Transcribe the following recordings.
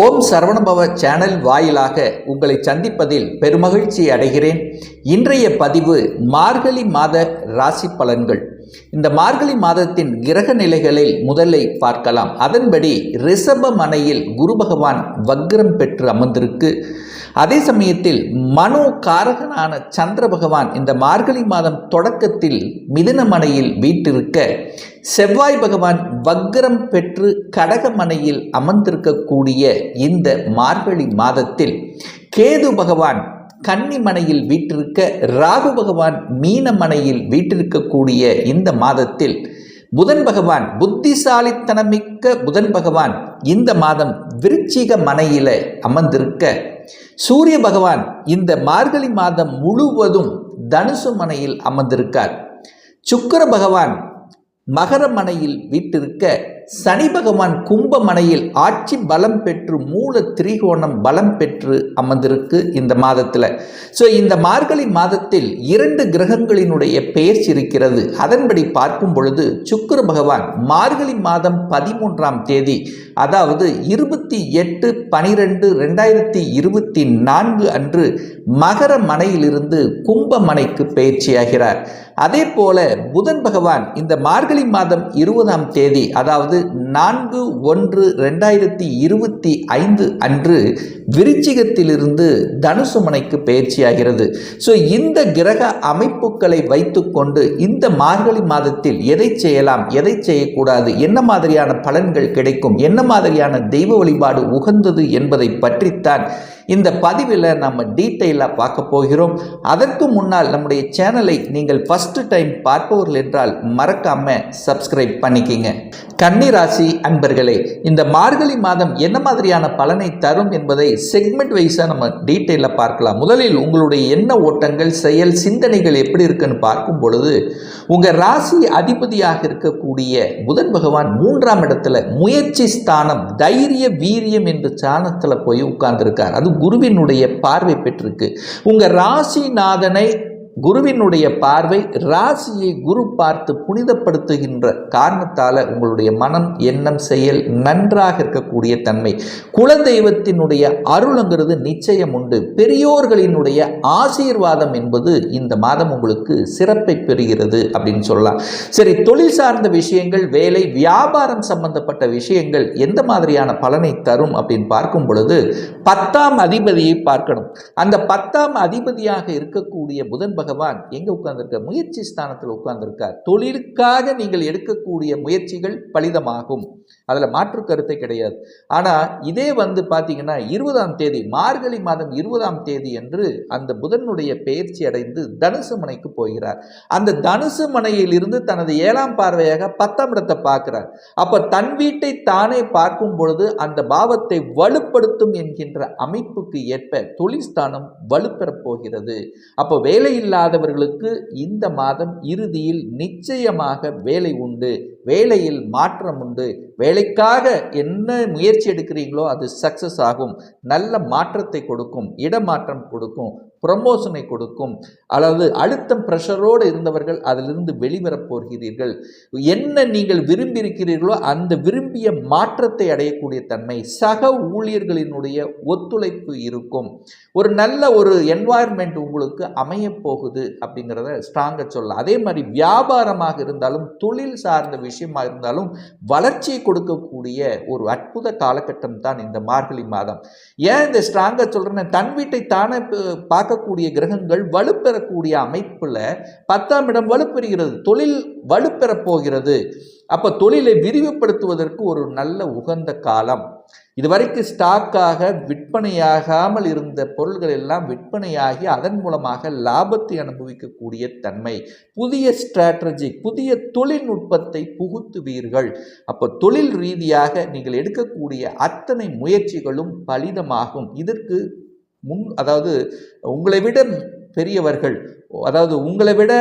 ஓம் Saravanabhava channel வாயிலாக உங்களை சந்திப்பதில் பெருமகிழ்ச்சி அடைகிறேன். இன்றைய பதிவு மார்கழி மாத ராசி பலன்கள். இந்த மார்கழி மாதத்தின் கிரக நிலைகளில் முதலை பார்க்கலாம். அதன்படி ரிஷப மனையில் குரு பகவான் வக்ரம் பெற்று அமர்ந்திருக்கு. அதே சமயத்தில் மனோ காரகனான சந்திர பகவான் இந்த மார்கழி மாதம் தொடக்கத்தில் மிதனமனையில் வீட்டிருக்க செவ்வாய் பகவான் வக்ரம் பெற்று கடகமனையில் அமர்ந்திருக்கக்கூடிய இந்த மார்கழி மாதத்தில் கேது பகவான் கன்னிமனையில் வீட்டிருக்க ராகு பகவான் மீனமனையில் வீட்டிருக்கக்கூடிய இந்த மாதத்தில் புதன் பகவான் புத்திசாலித்தனமிக்க புதன் பகவான் இந்த மாதம் விருச்சிக மனையில அமர்ந்திருக்க சூரிய பகவான் இந்த மார்கழி மாதம் முழுவதும் தனுசு மனையில் அமர்ந்திருக்கார். சுக்கர பகவான் மகர மனையில் வீட்டிருக்க சனி பகவான் கும்பமனையில் ஆட்சி பலம் பெற்று மூல திரிகோணம் பலம் பெற்று அமர்ந்திருக்கு இந்த மாதத்தில். ஸோ இந்த மார்கழி மாதத்தில் இரண்டு கிரகங்களினுடைய பெயர்ச்சி இருக்கிறது. அதன்படி பார்க்கும் பொழுது சுக்கர பகவான் மார்கழி மாதம் பதிமூன்றாம் தேதி அதாவது இருபத்தி எட்டு பனிரெண்டு ரெண்டாயிரத்தி இருபத்தி நான்கு அன்று மகர மனையிலிருந்து கும்பமனைக்கு பயிற்சியாகிறார் அதே போல புதன் பகவான் இந்த மார்கழி மாதம் இருபதாம் தேதி அதாவது நான்கு ஒன்று ரெண்டாயிரத்தி இருபத்தி ஐந்து அன்று விருச்சிகத்திலிருந்து தனுசு மனைக்கு பயிற்சியாகிறது. ஸோ இந்த கிரக அமைப்புகளை வைத்துக்கொண்டு இந்த மார்கழி மாதத்தில் எதை செய்யலாம் எதை செய்யக்கூடாது என்ன மாதிரியான பலன்கள் கிடைக்கும் என்ன மாதிரியான தெய்வ வழிபாடு உகந்தது என்பதை பற்றித்தான் இந்த பதிவில் நம்ம டீட்டெயிலாக பார்க்க போகிறோம். அதற்கு முன்னால் நம்முடைய சேனலை நீங்கள் ஃபஸ்ட்டு டைம் பார்ப்பவர்கள் என்றால் மறக்காமல் சப்ஸ்கிரைப் பண்ணிக்கிங்க. கன்னிராசி அன்பர்களே இந்த மார்கழி மாதம் என்ன மாதிரியான பலனை தரும் என்பதை செக்மெண்ட் வைஸாக நம்ம டீட்டெயிலாக பார்க்கலாம். முதலில் உங்களுடைய எண்ண ஓட்டங்கள் செயல் சிந்தனைகள் எப்படி இருக்குன்னு பார்க்கும் பொழுது உங்கள் ராசி அதிபதியாக இருக்கக்கூடிய புதன் பகவான் மூன்றாம் இடத்துல முயற்சி ஸ்தானம் தைரிய வீரியம் என்ற ஸ்தானத்தில் போய் உட்கார்ந்துருக்கார். அது குருவினுடைய பார்வை பெற்றிருக்கு. உங்கள் ராசிநாதனை குருவினுடைய பார்வை ராசியை குரு பார்த்து புனிதப்படுத்துகின்ற காரணத்தால் உங்களுடைய மனம் எண்ணம் செயல் நன்றாக இருக்கக்கூடிய தன்மை. குலதெய்வத்தினுடைய அருளுங்கிறது நிச்சயம் உண்டு. பெரியோர்களினுடைய ஆசீர்வாதம் என்பது இந்த மாதம் உங்களுக்கு சிறப்பை பெறுகிறது அப்படின்னு சொல்லலாம். சரி தொழில் சார்ந்த விஷயங்கள் வேலை வியாபாரம் சம்பந்தப்பட்ட விஷயங்கள் எந்த மாதிரியான பலனை தரும் அப்படின்னு பார்க்கும் பொழுது பத்தாம் அதிபதியை பார்க்கணும். அந்த பத்தாம் அதிபதியாக இருக்கக்கூடிய புதன் பகவான் எங்கே உட்கார்ந்திருக்கார் முயற்சி ஸ்தானத்தில் உட்கார்ந்துருக்கார். தொழிலுக்காக நீங்கள் எடுக்கக்கூடிய முயற்சிகள் பலிதமாகும். அதில் மாற்று கருத்தை கிடையாது. ஆனால் இதே வந்து பார்த்தீங்கன்னா இருபதாம் தேதி மார்கழி மாதம் இருபதாம் தேதி என்று அந்த புதனுடைய பெயர்ச்சி அடைந்து தனுசு மனைக்கு போகிறார். அந்த தனுசு மனையிலிருந்து தனது ஏழாம் பார்வையாக பத்தாம் இடத்தை பார்க்கிறார். அப்போ தன் வீட்டை தானே பார்க்கும் பொழுது அந்த பாவத்தை வலுப்படுத்தும் என்கின்ற அமைப்புக்கு ஏற்ப தொழில் ஸ்தானம் வலுப்பெறப் போகிறது. அப்போ வேலையில் இல்லாதவர்களுக்கு இந்த மாதம் இறுதியில் நிச்சயமாக வேலை உண்டு வேலையில் மாற்றம் உண்டு. வேலைக்காக என்ன முயற்சி எடுக்கிறீங்களோ அது சக்ஸஸ் ஆகும். நல்ல மாற்றத்தை கொடுக்கும் இடமாற்றம் கொடுக்கும். ப்ரமோஷனை கொடுக்கும். அல்லது அழுத்தம் ப்ரெஷரோடு இருந்தவர்கள் அதிலிருந்து வெளிவரப் போகிறீர்கள். என்ன நீங்கள் விரும்பியிருக்கிறீர்களோ அந்த விரும்பிய மாற்றத்தை அடையக்கூடிய தன்மை சக ஊழியர்களினுடைய ஒத்துழைப்பு இருக்கும். ஒரு நல்ல ஒரு என்வாயர்மெண்ட் உங்களுக்கு அமைய போகுது அப்படிங்கிறத ஸ்ட்ராங்காக சொல்லலாம். அதே மாதிரி வியாபாரமாக இருந்தாலும் தொழில் சார்ந்த விஷயமாக இருந்தாலும் வளர்ச்சியை கொடுக்கக்கூடிய ஒரு அற்புத காலகட்டம் தான் இந்த மார்கழி மாதம். ஏன் இந்த ஸ்ட்ராங்காக சொல்கிறேன்னா தன் வீட்டை தானே பார்க்கக்கூடிய கிரகங்கள் வலுப்பெறக்கூடிய அமைப்பில் பத்தாம் இடம் வலுப்பெறுகிறது. தொழில் வலுப்பெறப் போகிறது. அப்போ தொழிலை விரிவுபடுத்துவதற்கு ஒரு நல்ல உகந்த காலம். இதுவரைக்கும் ஸ்டாக்காக விற்பனையாகாமல் இருந்த பொருள்கள் எல்லாம் விற்பனையாகி அதன் மூலமாக லாபத்தை அனுபவிக்கக்கூடிய தன்மை. புதிய ஸ்ட்ராட்டஜி புதிய தொழில்நுட்பத்தை புகுத்துவீர்கள். அப்போ தொழில் ரீதியாக நீங்கள் எடுக்கக்கூடிய அத்தனை முயற்சிகளும் பலிதமாகும். இதற்கு முன் அதாவது உங்களை விட பெரியவர்கள் அதாவது உங்களை விட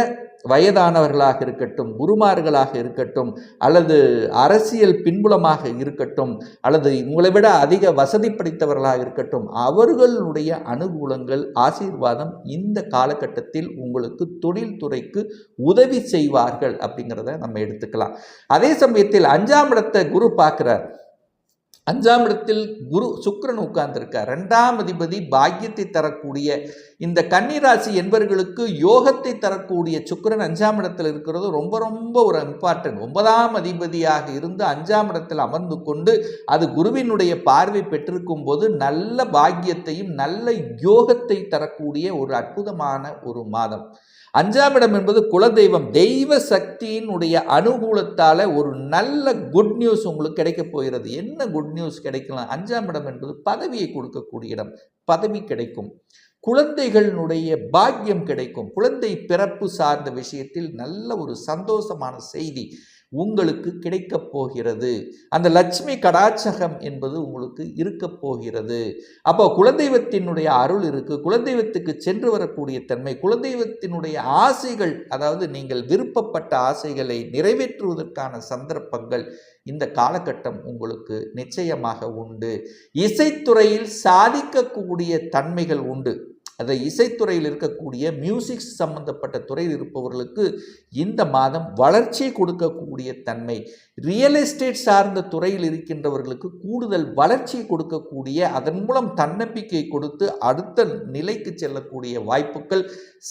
வயதானவர்களாக இருக்கட்டும் குருமார்களாக இருக்கட்டும் அல்லது அரசியல் பின்புலமாக இருக்கட்டும் அல்லது உங்களை விட அதிக வசதி படைத்தவர்களாக இருக்கட்டும் அவர்களுடைய அனுகூலங்கள் ஆசீர்வாதம் இந்த காலகட்டத்தில் உங்களுக்கு தொழில்துறைக்கு உதவி செய்வார்கள் அப்படிங்கிறத நம்ம எடுத்துக்கலாம். அதே சமயத்தில் அஞ்சாம் இடத்தை குரு பார்க்குறார். அஞ்சாம் இடத்தில் குரு சுக்கரன் உட்கார்ந்திருக்கார். ரெண்டாம் அதிபதி பாக்கியத்தை தரக்கூடிய இந்த கன்னிராசி என்பவர்களுக்கு யோகத்தை தரக்கூடிய சுக்கரன் அஞ்சாம் இடத்தில் இருக்கிறது. ரொம்ப ரொம்ப ஒரு இம்பார்ட்டன்ட் ஒன்பதாம் அதிபதியாக இருந்து அஞ்சாம் இடத்தில் அமர்ந்து கொண்டு அது குருவினுடைய பார்வை பெற்றிருக்கும் போது நல்ல பாக்கியத்தையும் நல்ல யோகத்தை தரக்கூடிய ஒரு அற்புதமான ஒரு மாதம். அஞ்சாம் இடம் என்பது குலதெய்வம். தெய்வ சக்தியினுடைய அனுகூலத்தால் ஒரு நல்ல குட் நியூஸ் உங்களுக்கு கிடைக்க போகிறது. என்ன குட் நியூஸ் கிடைக்கலாம்? அஞ்சாம் இடம் என்பது பதவியை கொடுக்கக்கூடிய இடம். பதவி கிடைக்கும். குழந்தைகளினுடைய பாக்கியம் கிடைக்கும். குழந்தை பிறப்பு சார்ந்த விஷயத்தில் நல்ல ஒரு சந்தோஷமான செய்தி. உங்களுக்கு கிடைக்கப் போகிறது. அந்த லட்சுமி கடாச்சகம் என்பது உங்களுக்கு இருக்கப் போகிறது. அப்போ குலதெய்வத்தினுடைய அருள் இருக்கு. குலதெய்வத்துக்கு சென்று வரக்கூடிய தன்மை குலதெய்வத்தினுடைய ஆசைகள் அதாவது நீங்கள் விருப்பப்பட்ட ஆசைகளை நிறைவேற்றுவதற்கான சந்தர்ப்பங்கள் இந்த காலகட்டம் உங்களுக்கு நிச்சயமாக உண்டு. இசைத்துறையில் சாதிக்கக்கூடிய தன்மைகள் உண்டு. அதை இசைத்துறையில் இருக்கக்கூடிய மியூசிக் சம்பந்தப்பட்ட துறையில் இருப்பவர்களுக்கு இந்த மாதம் வளர்ச்சி கொடுக்கக்கூடிய தன்மை ரியல் எஸ்டேட் சார்ந்த துறையில் இருக்கின்றவர்களுக்கு கூடுதல் வளர்ச்சி கொடுக்கக்கூடிய அதன் மூலம் தன்னம்பிக்கை கொடுத்து அடுத்த நிலைக்கு செல்லக்கூடிய வாய்ப்புகள்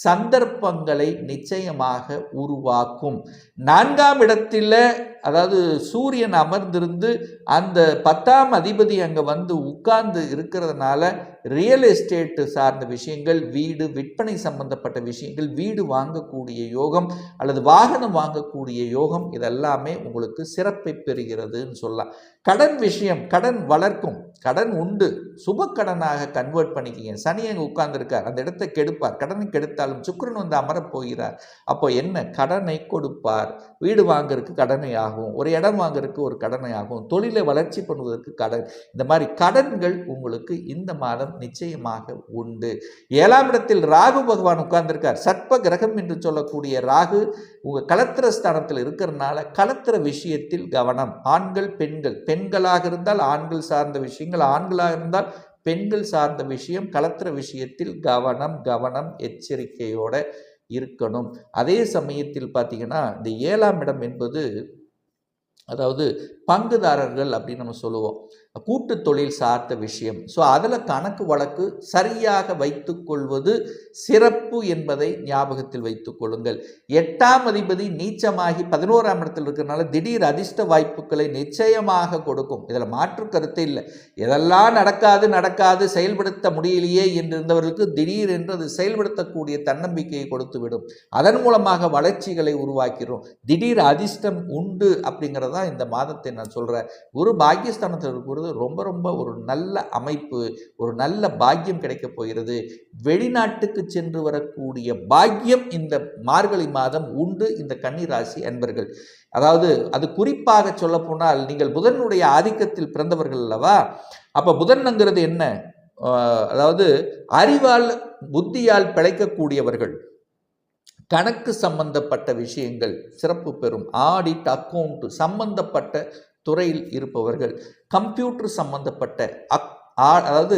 சந்தர்ப்பங்களை நிச்சயமாக உருவாக்கும். நான்காம் இடத்தில் அதாவது சூரியன் அமர்ந்திருந்து அந்த பத்தாம் அதிபதி அங்கே வந்து உட்கார்ந்து இருக்கிறதுனால ரியல் எஸ்டேட் சார்ந்த விஷயங்கள் வீடு விற்பனை சம்பந்தப்பட்ட விஷயங்கள் வீடு வாங்கக்கூடிய யோகம் அல்லது வாகனம் வாங்கக்கூடிய யோகம் இதெல்லாமே உங்களுக்கு சிறப்பை பெறுகிறதுன்னு சொல்லலாம். கடன் விஷயம் கடன் வளர்க்கும் கடன் உண்டு. சுப கடனாக கன்வெர்ட் பண்ணிக்கிங்க. சனி அங்கே உட்கார்ந்துருக்கார். அந்த இடத்தை கெடுப்பார். கடனை கெடுத்தாலும் சுக்கிரன் வந்து அமரப் போகிறார். அப்போ என்ன? கடனை கொடுப்பார். வீடு வாங்குறதுக்கு கடனை ஆகும். ஒரு இடம் வாங்குறதுக்கு ஒரு கடனை ஆகும். தொழிலை வளர்ச்சி பண்ணுவதற்கு கடன். இந்த மாதிரி கடன்கள் உங்களுக்கு இந்த மாதம் நிச்சயமாக உண்டு. ஏழாம் இடத்தில் ராகு பகவான் உட்கார்ந்திருக்கார். சர்ப்ப கிரகம் என்று சொல்லக்கூடிய ராகு உங்கள் கலத்திர ஸ்தானத்தில் இருக்கிறனால கலத்திர விஷயத்தில் கவனம். ஆண்கள் பெண்கள். பெண்களாக இருந்தால் ஆண்கள் சார்ந்த விஷயங்கள். ஆண்களாக இருந்தால் பெண்கள் சார்ந்த விஷயம் கலத்துற விஷயத்தில் கவனம் கவனம் எச்சரிக்கையோட இருக்கணும். அதே சமயத்தில் பார்த்தீங்கன்னா இந்த ஏழாம் இடம் என்பது அதாவது பங்குதாரர்கள் அப்படின்னு நம்ம சொல்லுவோம். கூட்டு தொழில் சார்ந்த விஷயம். ஸோ அதில் கணக்கு வழக்கு சரியாக வைத்துக்கொள்வது சிறப்பு என்பதை ஞாபகத்தில் வைத்துக்கொள்ளுங்கள் எட்டாம் அதிபதி நீச்சமாகி பதினோராம் இடத்தில் இருக்கிறனால திடீர் அதிர்ஷ்ட வாய்ப்புகளை நிச்சயமாக கொடுக்கும். இதில் மாற்று கருத்து இல்லை. எதெல்லாம் நடக்காது நடக்காது செயல்படுத்த முடியலையே என்று இருந்தவர்களுக்கு திடீர் என்று அது செயல்படுத்தக்கூடிய தன்னம்பிக்கையை கொடுத்துவிடும். அதன் மூலமாக வளர்ச்சிகளை உருவாக்கிறோம். திடீர் அதிர்ஷ்டம் உண்டு அப்படிங்கிறதான் இந்த மாதத்தை நான் சொல்கிறேன் குரு பாக்கியஸ்தானத்தில் இருக்கிறது ரொம்ப ரொம்ப ஒரு நல்ல அமைப்பு ஒரு நல்ல பாக்கியம் கிடைக்கப் போகிறது. வெளிநாட்டுக்கு சென்று வரக்கூடிய பாக்கியம் இந்த மார்கழி மாதம் உண்டு இந்த கன்னிராசி அன்பர்கள். அதாவது அது குறிப்பாக சொல்லப்போனால் நீங்கள் புதனுடைய ஆதிக்கத்தில் பிறந்தவர்கள் அல்லவா? அப்போ புதன்ங்கிறது என்ன? அதாவது அறிவால் புத்தியால் பிழைக்கக்கூடியவர்கள். கணக்கு சம்பந்தப்பட்ட விஷயங்கள் சிறப்பு பெறும் ஆடிட் அக்கௌண்ட் சம்பந்தப்பட்ட துறையில் இருப்பவர்கள் கம்ப்யூட்டர் சம்பந்தப்பட்ட அக் அதாவது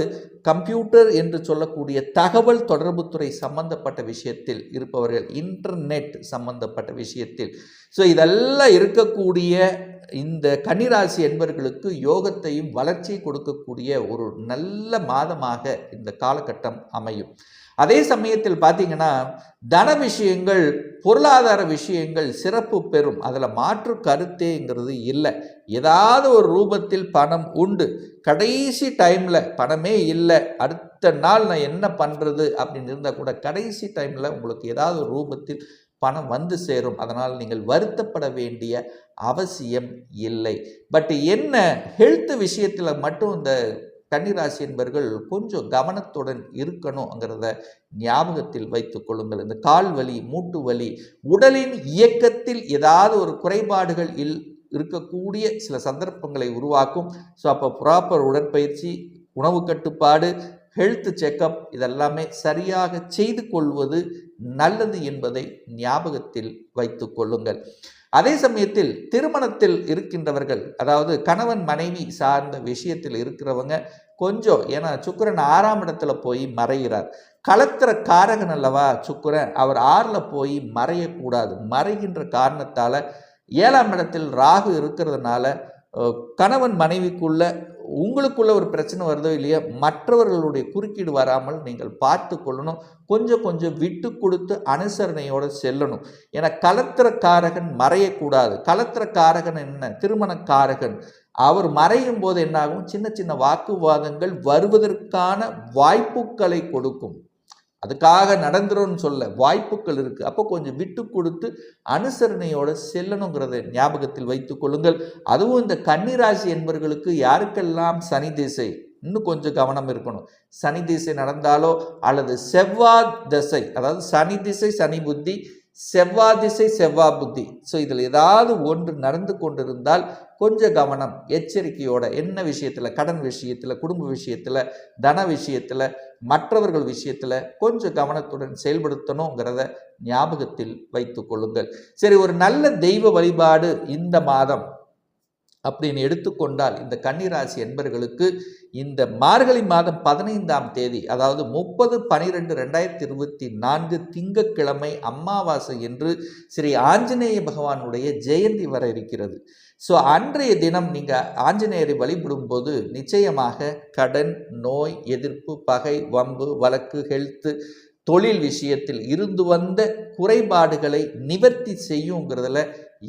கம்ப்யூட்டர் என்று சொல்லக்கூடிய தகவல் தொடர்புத்துறை சம்பந்தப்பட்ட விஷயத்தில் இருப்பவர்கள் இன்டர்நெட் சம்பந்தப்பட்ட விஷயத்தில். ஸோ இதெல்லாம் இருக்கக்கூடிய இந்த கன்னிராசி என்பவர்களுக்கு யோகத்தையும் வளர்ச்சி கொடுக்கக்கூடிய ஒரு நல்ல மாதமாக இந்த காலகட்டம் அமையும். அதே சமயத்தில் பார்த்தீங்கன்னா தன விஷயங்கள் பொருளாதார விஷயங்கள் சிறப்பு பெறும். அதில் மாற்று கருத்தேங்கிறது இல்லை. ஏதாவது ஒரு ரூபத்தில் பணம் உண்டு. கடைசி டைமில் பணமே இல்லை. அடுத்த நாள் நான் என்ன பண்ணுறது அப்படின்னு இருந்தால் கூட கடைசி டைமில் உங்களுக்கு ஏதாவது ஒரு ரூபத்தில் பணம் வந்து சேரும். அதனால் நீங்கள் வருத்தப்பட வேண்டிய அவசியம் இல்லை. பட் என்ன ஹெல்த் விஷயத்தில் மட்டும் இந்த கன்னிராசி என்பர்கள் கொஞ்சம் கவனத்துடன் இருக்கணுங்கிறத ஞாபகத்தில் வைத்துக் கொள்ளுங்கள். இந்த கால் வலி மூட்டு வலி உடலின் இயக்கத்தில் ஏதாவது ஒரு குறைபாடுகள் இல் இருக்கக்கூடிய சில சந்தர்ப்பங்களை உருவாக்கும். ஸோ அப்போ ப்ராப்பர் உடற்பயிற்சி உணவு கட்டுப்பாடு ஹெல்த் செக்கப் இதெல்லாமே சரியாக செய்து கொள்வது நல்லது என்பதை ஞாபகத்தில் வைத்து கொள்ளுங்கள். அதே சமயத்தில் திருமணத்தில் இருக்கின்றவர்கள் அதாவது கணவன் மனைவி சார்ந்த விஷயத்தில் இருக்கிறவங்க கொஞ்சம் ஏன்னா சுக்கரன் ஆறாம் இடத்துல போய் மறைகிறார். கலத்திர காரகன் அல்லவா சுக்கரன் அவர் ஆறில் போய் மறையக்கூடாது. மறைகின்ற காரணத்தால் ஏழாம் இடத்தில் ராகு இருக்கிறதுனால கணவன் மனைவிக்குள்ள உங்களுக்குள்ள ஒரு பிரச்சனை வருதோ இல்லையா மற்றவர்களுடைய குறுக்கீடு வராமல் நீங்கள் பார்த்து கொள்ளணும். கொஞ்சம் கொஞ்சம் விட்டு கொடுத்து அனுசரணையோடு செல்லணும். ஏன்னா கலத்திரக்காரகன் மறையக்கூடாது. கலத்திரக்காரகன் என்ன? திருமணக்காரகன். அவர் மறையும் போது என்னாகும்? சின்ன சின்ன வாக்குவாதங்கள் வருவதற்கான வாய்ப்புகளை கொடுக்கும். அதுக்காக நடந்துரும்னு சொல்ல வாய்ப்புகள் இருக்குது அப்போ கொஞ்சம் விட்டு கொடுத்து அனுசரணையோடு செல்லணுங்கிறத ஞாபகத்தில் வைத்து கொள்ளுங்கள். அதுவும் இந்த கன்னிராசி என்பவர்களுக்கு யாருக்கெல்லாம் சனி திசை? இன்னும் கொஞ்சம் கவனம் இருக்கணும். சனி திசை நடந்தாலோ அல்லது செவ்வாய் திசை அதாவது சனி திசை சனி புத்தி செவ்வாய் திசை செவ்வாய் புத்தி. ஸோ இதில் ஏதாவது ஒன்று நடந்து கொண்டிருந்தால் கொஞ்சம் கவனம் எச்சரிக்கையோட என்ன விஷயத்தில் கடன் விஷயத்தில் குடும்ப விஷயத்தில் தன விஷயத்தில் மற்றவர்கள் விஷயத்தில் கொஞ்சம் கவனத்துடன் செயல்படுத்தணுங்கிறத ஞாபகத்தில் வைத்து கொள்ளுங்கள். சரி ஒரு நல்ல தெய்வ வழிபாடு இந்த மாதம் அப்படின்னு எடுத்துக்கொண்டால் இந்த கன்னிராசி என்பர்களுக்கு இந்த மார்கழி மாதம் பதினைந்தாம் தேதி அதாவது முப்பது பனிரெண்டு ரெண்டாயிரத்தி இருபத்தி நான்கு திங்கக்கிழமை அமாவாசை என்று ஸ்ரீ ஆஞ்சநேய பகவானுடைய ஜெயந்தி வர இருக்கிறது. ஸோ அன்றைய தினம் நீங்கள் ஆஞ்சநேயரை வழிபடும் போது நிச்சயமாக கடன் நோய் எதிர்ப்பு பகை வம்பு வழக்கு ஹெல்த்து தொழில் விஷயத்தில் இருந்து வந்த குறைபாடுகளை நிவர்த்தி செய்யுங்கிறதுல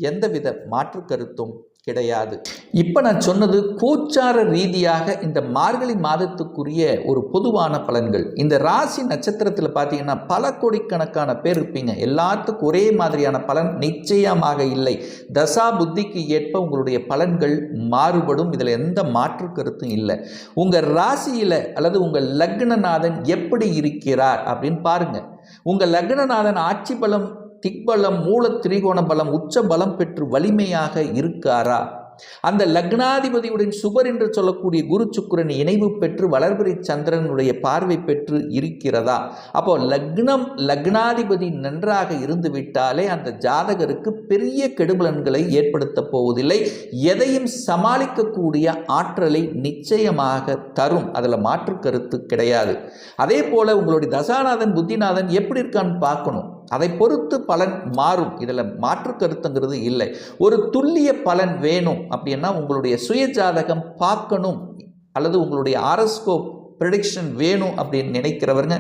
எந்தவித மாற்று கருத்தும் கிடையாது. இப்போ நான் சொன்னது கோச்சார ரீதியாக இந்த மார்கழி மாதத்துக்குரிய ஒரு பொதுவான பலன்கள். இந்த ராசி நட்சத்திரத்தில் பார்த்தீங்கன்னா பல கோடிக்கணக்கான பேர் இருப்பீங்க. எல்லாத்துக்கும் ஒரே மாதிரியான பலன் நிச்சயமாக இல்லை. தசா புத்திக்கு ஏற்ப உங்களுடைய பலன்கள் மாறுபடும். இதில் எந்த மாற்று கருத்தும் இல்லை. உங்கள் ராசியில் அல்லது உங்கள் லக்னநாதன் எப்படி இருக்கிறார் அப்படின்னு பாருங்கள் உங்கள் லக்னநாதன் ஆட்சி பலம் திக்பலம் மூல திரிகோண பலம் உச்ச பலம் பெற்று வலிமையாக இருக்காரா? அந்த லக்னாதிபதியுடன் சுபர் என்று சொல்லக்கூடிய குரு சுக்கரன் இணைவு பெற்று வளர்பிறை சந்திரனுடைய பார்வை பெற்று இருக்கிறதா? அப்போ லக்னம் லக்னாதிபதி நன்றாக இருந்து விட்டாலே அந்த ஜாதகருக்கு பெரிய கெடுபலன்களை ஏற்படுத்த போவதில்லை. எதையும் சமாளிக்கக்கூடிய ஆற்றலை நிச்சயமாக தரும். அதில் மாற்று கருத்து கிடையாது. அதே போல உங்களுடைய தசாநாதன் புத்திநாதன் எப்படி இருக்கான்னு பார்க்கணும். அதை பொறுத்து பலன் மாறும். இதில் மாற்று கருத்துங்கிறது இல்லை. ஒரு துல்லிய பலன் வேணும் அப்படின்னா உங்களுடைய சுய ஜாதகம் பார்க்கணும். அல்லது உங்களுடைய ஆரஸ்கோப் ப்ரெடிக்ஷன் வேணும் அப்படின்னு நினைக்கிறவருங்க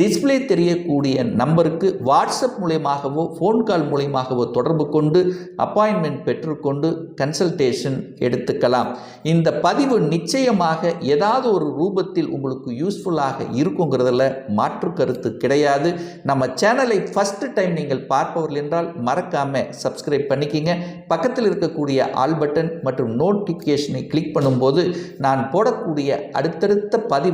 டிஸ்பிளே தெரியக்கூடிய நம்பருக்கு வாட்ஸ்அப் மூலியமாகவோ ஃபோன் கால் மூலியமாகவோ தொடர்பு கொண்டு அப்பாயின்மெண்ட் பெற்றுக்கொண்டு கன்சல்டேஷன் எடுத்துக்கலாம். இந்த பதிவு நிச்சயமாக ஏதாவது ஒரு ரூபத்தில் உங்களுக்கு யூஸ்ஃபுல்லாக இருக்குங்கிறதுல மாற்று கருத்து கிடையாது. நம்ம சேனலை ஃபஸ்ட்டு டைம் நீங்கள் பார்ப்பவர்கள் என்றால் மறக்காமல் சப்ஸ்கிரைப் பண்ணிக்கிங்க. பக்கத்தில் இருக்கக்கூடிய ஆல் பட்டன் மற்றும் நோட்டிஃபிகேஷனை கிளிக் பண்ணும்போது நான் போடக்கூடிய அடுத்தடுத்த பதிவு